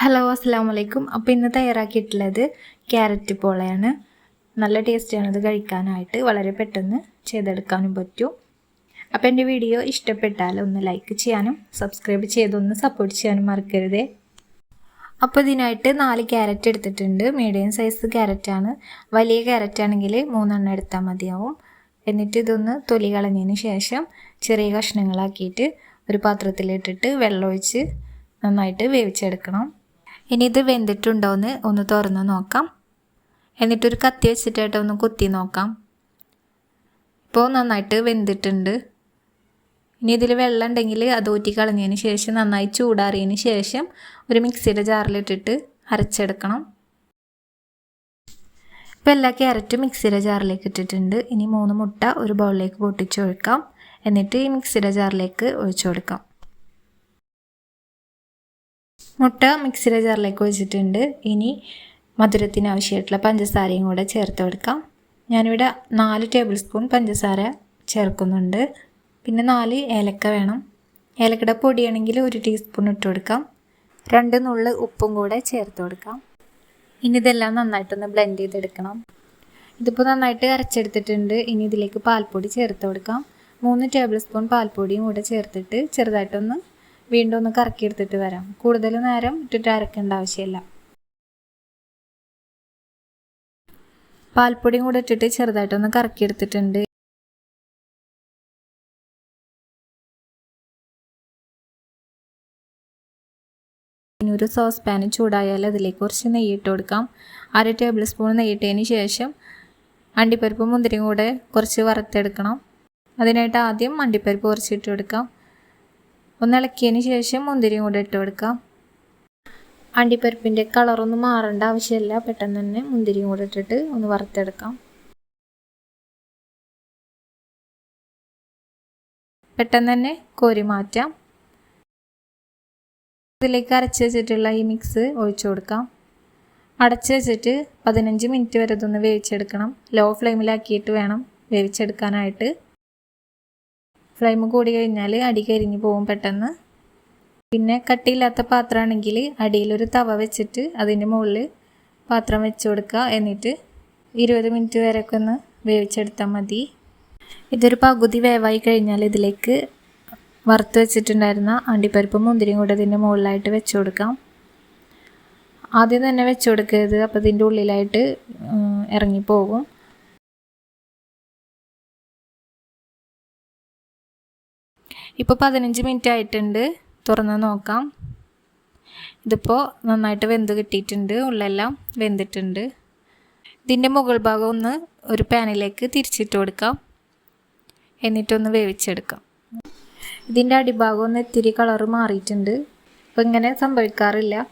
Hello അസ്സാം വലൈക്കും അപ്പോൾ ഇന്ന് തയ്യാറാക്കിയിട്ടുള്ളത് ക്യാരറ്റ് പോളയാണ്. നല്ല ടേസ്റ്റാണ് ഇത് കഴിക്കാനായിട്ട്. വളരെ പെട്ടെന്ന് ചെയ്തെടുക്കാനും പറ്റും. അപ്പോൾ എന്റെ വീഡിയോ ഇഷ്ടപ്പെട്ടാൽ ഒന്ന് ലൈക്ക് ചെയ്യാനും സബ്സ്ക്രൈബ് ചെയ്തൊന്ന് സപ്പോർട്ട് ചെയ്യാനും മറക്കരുതേ. അപ്പോൾ ഇതിനായിട്ട് നാല് ക്യാരറ്റ് എടുത്തിട്ടുണ്ട്. മീഡിയം സൈസ് ക്യാരറ്റാണ്. വലിയ ക്യാരറ്റ് ആണെങ്കിൽ മൂന്നെണ്ണം എടുത്താൽ മതിയാവും. എന്നിട്ട് ഇതൊന്ന് തൊലി കളഞ്ഞതിന് ശേഷം ചെറിയ കഷ്ണങ്ങളാക്കിയിട്ട് ഒരു പാത്രത്തിലിട്ടിട്ട് വെള്ളമൊഴിച്ച് നന്നായിട്ട് വേവിച്ചെടുക്കണം. ഇനി ഇത് വെന്തിട്ടുണ്ടോ എന്ന് ഒന്ന് തുറന്ന് നോക്കാം. എന്നിട്ടൊരു കത്തി വെച്ചിട്ടായിട്ട് ഒന്ന് കുത്തി നോക്കാം. ഇപ്പോൾ നന്നായിട്ട് വെന്തിട്ടുണ്ട്. ഇനി ഇതിൽ വെള്ളം ഉണ്ടെങ്കിൽ അത് ഊറ്റി കളഞ്ഞതിന് ശേഷം നന്നായി ചൂടാറിയതിന് ശേഷം ഒരു മിക്സിയുടെ ജാറിലിട്ടിട്ട് അരച്ചെടുക്കണം. ഇപ്പോൾ എല്ലാ ക്യാരറ്റും മിക്സിയുടെ ജാറിലേക്ക് ഇട്ടിട്ടുണ്ട്. ഇനി മൂന്ന് മുട്ട ഒരു ബൗളിലേക്ക് പൊട്ടിച്ചൊഴിക്കാം. എന്നിട്ട് ഈ മിക്സിയുടെ ജാറിലേക്ക് ഒഴിച്ചു കൊടുക്കാം മുട്ട മിക്സിയുടെ ജാറിലേക്ക് വെച്ചിട്ടുണ്ട് ഇനി മധുരത്തിന് ആവശ്യമായിട്ടുള്ള പഞ്ചസാരയും കൂടെ ചേർത്ത് കൊടുക്കാം. ഞാനിവിടെ നാല് ടേബിൾ സ്പൂൺ പഞ്ചസാര ചേർക്കുന്നുണ്ട്. പിന്നെ നാല് ഏലക്ക വേണം. ഏലക്കയുടെ പൊടിയാണെങ്കിൽ ഒരു ടീസ്പൂൺ ഇട്ട് കൊടുക്കാം. രണ്ട് നുള്ള് ഉപ്പും കൂടെ ചേർത്ത് കൊടുക്കാം. ഇനി ഇതെല്ലാം നന്നായിട്ടൊന്ന് ബ്ലെൻഡ് ചെയ്തെടുക്കണം. ഇതിപ്പോൾ നന്നായിട്ട് അരച്ചെടുത്തിട്ടുണ്ട്. ഇനി ഇതിലേക്ക് പാൽപ്പൊടി ചേർത്ത് കൊടുക്കാം. മൂന്ന് ടേബിൾ സ്പൂൺ പാൽപ്പൊടിയും കൂടെ ചേർത്തിട്ട് ചെറുതായിട്ടൊന്ന് വീണ്ടും ഒന്ന് കറക്കി എടുത്തിട്ട് വരാം. കൂടുതൽ നേരം ഇട്ടിട്ട് അരക്കേണ്ട ആവശ്യമില്ല. പാൽപ്പൊടിയും കൂടെ ഇട്ടിട്ട് ചെറുതായിട്ടൊന്ന് കറക്കി എടുത്തിട്ടുണ്ട് ഇനി ഒരു സോസ് പാൻ ചൂടായാൽ അതിലേക്ക് കുറച്ച് നെയ്യ് ഇട്ട് കൊടുക്കാം. അര ടേബിൾ സ്പൂൺ നെയ്യിട്ടതിന് ശേഷം അണ്ടിപ്പരിപ്പ് മുന്തിരിയും കൂടെ കുറച്ച് വറുത്തെടുക്കണം. അതിനായിട്ട് ആദ്യം അണ്ടിപ്പരിപ്പ് കുറച്ച് ഇട്ട് കൊടുക്കാം. ഒന്ന് ഇളക്കിയതിന് ശേഷം മുന്തിരിയും കൂടെ ഇട്ട് കൊടുക്കാം. അണ്ടിപ്പരിപ്പിന്റെ കളറൊന്നും മാറേണ്ട ആവശ്യമില്ല. പെട്ടെന്ന് തന്നെ മുന്തിരിയും കൂടെ ഇട്ടിട്ട് ഒന്ന് വറുത്തെടുക്കാം. പെട്ടെന്ന് തന്നെ കോരി മാറ്റാം. ഇതിലേക്ക് അരച്ച് വെച്ചിട്ടുള്ള ഈ മിക്സ് ഒഴിച്ചു കൊടുക്കാം. അടച്ച് വെച്ചിട്ട് പതിനഞ്ച് മിനിറ്റ് വരെ ഇതൊന്ന് വേവിച്ചെടുക്കണം. ലോ ഫ്ലെയിമിലാക്കിയിട്ട് വേണം വേവിച്ചെടുക്കാനായിട്ട്. ഫ്ലെയിം കൂടി കഴിഞ്ഞാൽ അടി കരിഞ്ഞു പോകും പെട്ടെന്ന്. പിന്നെ കട്ടിയില്ലാത്ത പാത്രമാണെങ്കിൽ അടിയിലൊരു തവ വെച്ചിട്ട് അതിന്റെ മുകളിൽ പാത്രം വെച്ച് കൊടുക്കുക. എന്നിട്ട് ഇരുപത് മിനിറ്റ് വരെയൊക്കെ ഒന്ന് വേവിച്ചെടുത്താൽ മതി. ഇതൊരു പകുതി വേവായി കഴിഞ്ഞാൽ ഇതിലേക്ക് വറുത്ത് വെച്ചിട്ടുണ്ടായിരുന്ന അണ്ടിപ്പരിപ്പും മുന്തിരിയും കൂടെ ഇതിന്റെ മുകളിലായിട്ട് വെച്ച് കൊടുക്കാം. ആദ്യം തന്നെ വെച്ച് കൊടുക്കരുത്. അപ്പോൾ ഇതിന്റെ ഉള്ളിലായിട്ട് ഇറങ്ങിപ്പോകും. ഇപ്പോൾ പതിനഞ്ച് മിനിറ്റ് ആയിട്ടുണ്ട്. തുറന്ന് നോക്കാം. ഇതിപ്പോൾ നന്നായിട്ട് വെന്ത് കിട്ടിയിട്ടുണ്ട്. ഉള്ളെല്ലാം വെന്തിട്ടുണ്ട്. ഇതിന്റെ മുകൾ ഭാഗം ഒന്ന് ഒരു പാനിലേക്ക് തിരിച്ചിട്ട് കൊടുക്കാം. എന്നിട്ടൊന്ന് വേവിച്ചെടുക്കാം. ഇതിന്റെ അടിഭാഗം ഒന്ന് ഇത്തിരി കളറ് മാറിയിട്ടുണ്ട്. അപ്പോൾ ഇങ്ങനെ സംഭവിക്കാറില്ല.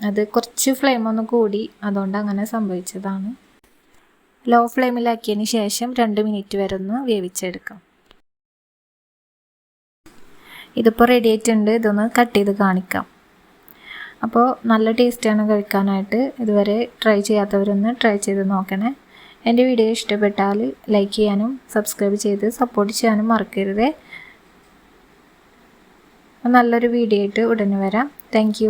അത് കുറച്ച് ഫ്ലെയിം ഒന്ന് കൂടി അതുകൊണ്ട് അങ്ങനെ സംഭവിച്ചതാണ്. ലോ ഫ്ലെയിമിലാക്കിയതിന് ശേഷം രണ്ട് മിനിറ്റ് വരെ ഒന്ന് വേവിച്ചെടുക്കാം. ഇതിപ്പോൾ റെഡി ആയിട്ടുണ്ട്. ഇതൊന്ന് കട്ട് ചെയ്ത് കാണിക്കാം. അപ്പോൾ നല്ല ടേസ്റ്റാണ് കഴിക്കാനായിട്ട് ഇതുവരെ ട്രൈ ചെയ്യാത്തവരൊന്ന് ട്രൈ ചെയ്ത് നോക്കണേ. എന്റെ വീഡിയോ ഇഷ്ടപ്പെട്ടാൽ ലൈക്ക് ചെയ്യാനും സബ്സ്ക്രൈബ് ചെയ്ത് സപ്പോർട്ട് ചെയ്യാനും മറക്കരുതേ. നല്ലൊരു വീഡിയോ ആയിട്ട് ഉടനെ വരാം. താങ്ക്